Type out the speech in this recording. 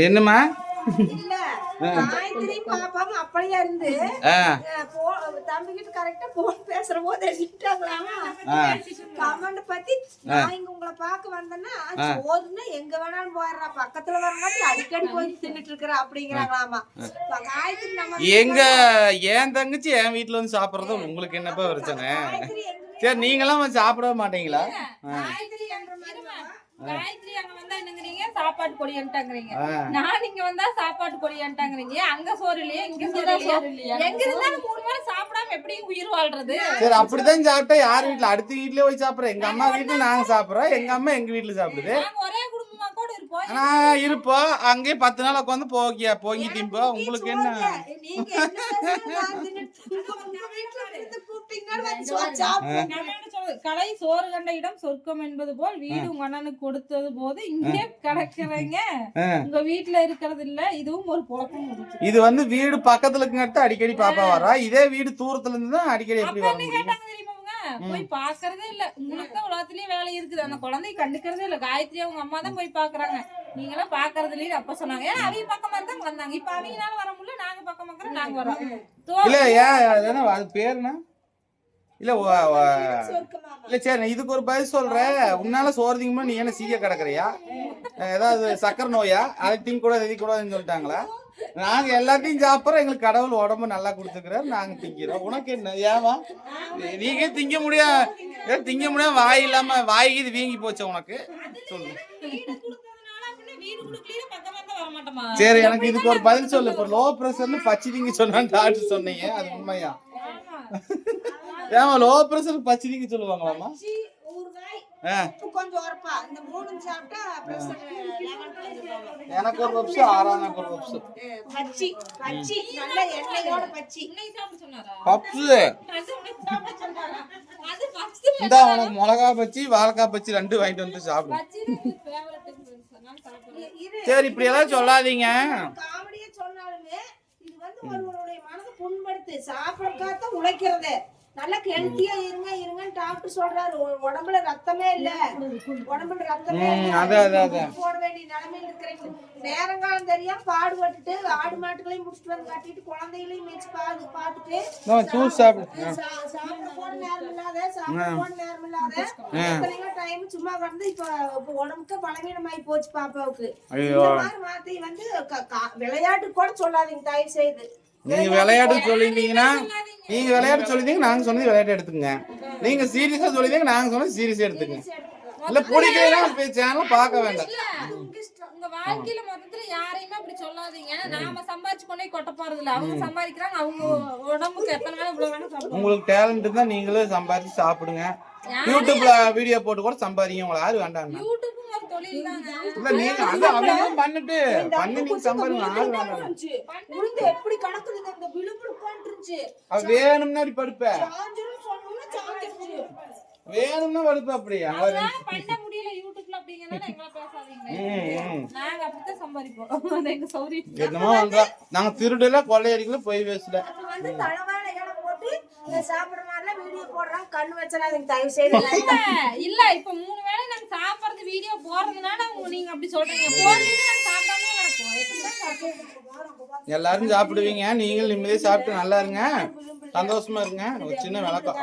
என்னம்மா? பாப்பாவும் அப்படியே இருந்து தம்பிகிட்ட கரெக்டா போன் பேசுற போது எடுத்துட்டாங்களாமா ஆ. கமெண்ட் பத்தி நான் இங்க உங்களை பார்க்க வந்தேன்னா சோறுன்னா எங்க வேணாலும் போயிடுறா. பக்கத்துல வர மாதிரி அடிக்கடி போய் தின்னுட்டு இருக்கிற அப்படிங்கிறாங்களாமா காயத்ரி நம்ம எங்க என் தங்கச்சி என் வீட்டுல வந்து சாப்பிடுறது உங்களுக்கு என்னப்பா பிரச்சனை? சரி நீங்களாம் சாப்பிடவே மாட்டீங்களா? காயத்ரி அங்க வந்தா என்னங்கிறீங்க? சாப்பாட்டு பொடி என்ட்டாங்கிறீங்க ஆ. நான் இங்க வந்தா சாப்பாட்டு பொடி என்ட்டாங்கிறீங்க அங்க சோறு இல்லையா? இங்க சோறு இல்லையா? எங்க இருந்தாலும் மூணு வேளை சாப்பிடாம எப்படி உயிர் வாழ்றது? சரி அப்படிதான் சாப்பிட்டா யார் வீட்டுல அடுத்த வீட்லயே போய் சாப்பிடுறோம் எங்க அம்மா வீட்டுல நாங்க சாப்பிடுறோம். எங்க அம்மா எங்க வீட்டுல சாப்பிடுது. ஒரே குடும்பமா கூட இருப்போம். ஆனா இருப்போம். அங்கேயே பத்து நாள் உட்காந்து போகியா போங்கி திம்போ. உங்களுக்கு என்ன? நீங்க என்ன வந்து சோறு? கடை கண்ட இடம் சொர்க்கம் என்பது போல் வீடு உங்க அண்ணனுக்கு கொடுத்தது போது இங்கே கிடக்குறீங்க. உங்க வீட்டுல இருக்கிறது இல்ல இதுவும் ஒரு முடிச்சு இது வந்து வீடு பக்கத்துல இருக்கிறது அடிக்கடி பாப்பா வரா. இதே வீடு தூரத்துல இருந்து தான் அடிக்கடி எப்படி வர போய் பாக்குறதே இல்ல. உங்களுக்கு தான் உலகத்திலயே வேலை இருக்குது. அந்த குழந்தைய கண்டுக்கிறதே இல்ல. காயத்ரி அவங்க அம்மா தான் போய் பாக்குறாங்க. நீங்க எல்லாம் பாக்குறது இல்லையே அப்ப சொன்னாங்க. ஏன்னா அவங்க பக்கமா தான் வந்தாங்க. இப்ப அவங்கனால வர முடியல நாங்க பக்கம் பக்கம் நாங்க வரோம். இல்ல ஏன் அதானே அது பேர் என்ன? இல்ல. இல்ல சரி நான் இதுக்கு ஒரு பதில் சொல்றேன். உன்னால சோறு திங்கும்போது நீ என்ன சீக்கிரம் கிடக்குறியா? ஏதாவது சக்கரை நோயா? அதை திங்க கூடாது எதி கூடாதுன்னு சொல்லிட்டாங்களா? நாங்க எல்லாத்தையும் சாப்பிட்றோம். எங்களுக்கு கடவுள் உடம்பு நல்லா கொடுத்துக்கிறாரு. நாங்க திங்கிறோம். உனக்கு என்ன? ஏவா நீங்க திங்க முடியாது திங்க முடியாது வாய் இல்லாம வாய் இது வீங்கி போச்சு உனக்கு? சொல்லு. சரி எனக்கு இதுக்கு ஒரு பதில் சொல்லு. இப்போ லோ ப்ரெஷர்னு பச்சை திங்க சொன்னான்னு டாக்டர் சொன்னீங்க. அது உண்மையா? ஏமா லோ ப்ரெஷருக்கு பச்சை திங்க சொல்லுவாங்களாமா. எனக்கு ஒரு பப்ஸ் ஆறாம் ஒரு பப்ஸ். அஹ், பச்சி, பச்சி, நல்ல எண்ணெயோட பச்சி. இன்னைக்கு சாப்பிட சொன்னாரா? பப்ஸ். உனக்கு இந்தா மிளகா பச்சி வாழைக்காய் பச்சி ரெண்டு வாங்கிட்டு வந்து சாப்பிடு. பச்சிதான் எனக்கு favorite ன்னு சொன்னாங்க, சாப்பிடுறேன். இரு, சரி இப்படி எல்லாம் சொல்லாதீங்க. காமெடியா சொன்னாலுமே இது வந்து ஒருவருடைய மனதை புண்படுத்து சாப்பிடக்காக உழைக்கிறது. நல்லா ஹெல்த்தியா இருங்க இருங்கன்னு டாக்டர் சொல்றாரு. உடம்புல ரத்தமே இல்ல. உடம்புல ரத்தமே இல்ல. அது, அது, அது. போட வேண்டிய நிலைமையில இருக்கிறீங்க. நேரங்காலம் தெரியாம பாடுபட்டுட்டு ஆடு மாட்டுகளையும் முடிச்சுட்டு வந்து கட்டிட்டு குழந்தைகளையும் வச்சு பாது ஜூஸ் சாப்பிடு. போன நேரம் இல்லாத சாப்பிட போன நேரம் இல்லாத டைம் சும்மா கடந்து இப்ப உடம்புக்கு பலவீனமாயி போச்சு பாப்பாவுக்கு. ஐயோ. இந்த மாதிரி வார்த்தை வந்து விளையாட்டு கூட சொல்லாதீங்க தயவு செய்து நீங்க விளையாட்டு சொல்லியிருந்தீங்கன்னா நீங்க விளையாட்டு சொல்லியிருந்தீங்க நாங்க சொன்னது விளையாட்டு எடுத்துக்கங்க. நீங்க சீரியஸா சொல்லியிருந்தீங்க நாங்க சொன்னது சீரியஸா எடுத்துக்கங்க. இல்ல பிடிக்கலன்னா சேனல் பார்க்க வேண்டாம். உங்க வாழ்க்கையில மொத்தத்துல யாரையுமே அப்படி சொல்லாதீங்க. நாம சம்பாரிச்சு கொண்டே கொட்ட போறது இல்ல. அவங்க சம்பாதிக்கிறாங்க அவங்க உடம்புக்கு எத்தனை வேணா இவ்வளவு வேணா உங்களுக்கு டேலண்ட் இருந்தா நீங்களும் சம்பாதிச்சு சாப்பிடுங்க. யூடியூப்ல வீடியோ போட்டு கூட சம்பாதிங்க. உங்களை யாரு வேண்டாம் தாங்க இல்ல நீங்க அது அவங்க பண்ணிட்டு பண்ணி நீங்க. உளுந்து எப்படி கணக்குது இருந்துச்சு அது வேணும்னா படுப்ப. வேணும்னா படுப்ப அப்படி அங்க அதனால பண்ண முடியல யூடியூப்ல அப்படிங்கறனால எங்களை பேசாதீங்க. ம், ம். நாங்க அப்படித்தான் சம்பாதிப்போம். அது எங்க சௌரியம் என்னமோ பண்றோம் நாங்க திருடல கொள்ளையடிக்கல போய் பேசல. வந்து போட்டு சாப்பிடுற மாதிரிலாம் வீடியோ போடுறாங்க கண்ணு வச்சிடாதீங்க தயவு செய்து இல்ல இல்ல இப்ப மூணு வேளை சாப்பிடுறது வீடியோ போறதுனால உங்க நீங்க அப்படி சொல்றீங்க. எல்லாரும் சாப்பிடுவீங்க. நீங்களும் நிம்மதியா சாப்பிட்டு நல்லா இருங்க. சந்தோஷமா இருங்க. ஒரு சின்ன விளக்கம்.